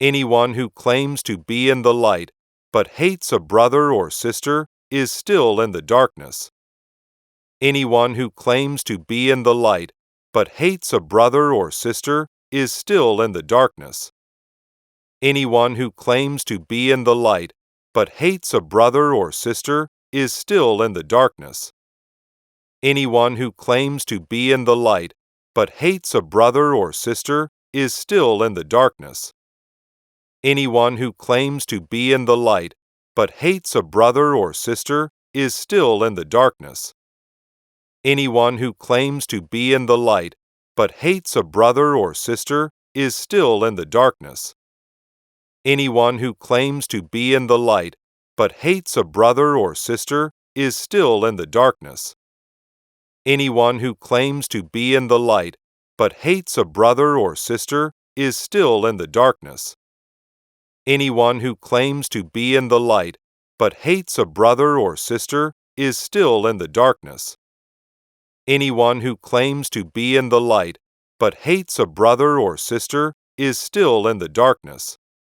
Anyone who claims to be in the light but hates a brother or sister is still in the darkness. Anyone who claims to be in the light but hates a brother or sister is still in the darkness. Anyone who claims to be in the light but hates a brother or sister is still in the darkness. Anyone who claims to be in the light but hates a brother or sister is still in the darkness. Anyone who claims to be in the light but hates a brother or sister is still in the darkness. Anyone who claims to be in the light but hates a brother or sister is still in the darkness. Anyone who claims to be in the light but hates a brother or sister is still in the darkness. Anyone who claims to be in the light but hates a brother or sister is still in the darkness. Anyone who claims to be in the light but hates a brother or sister is still in the darkness. Anyone who claims to be in the light but hates a brother or sister is still in the darkness.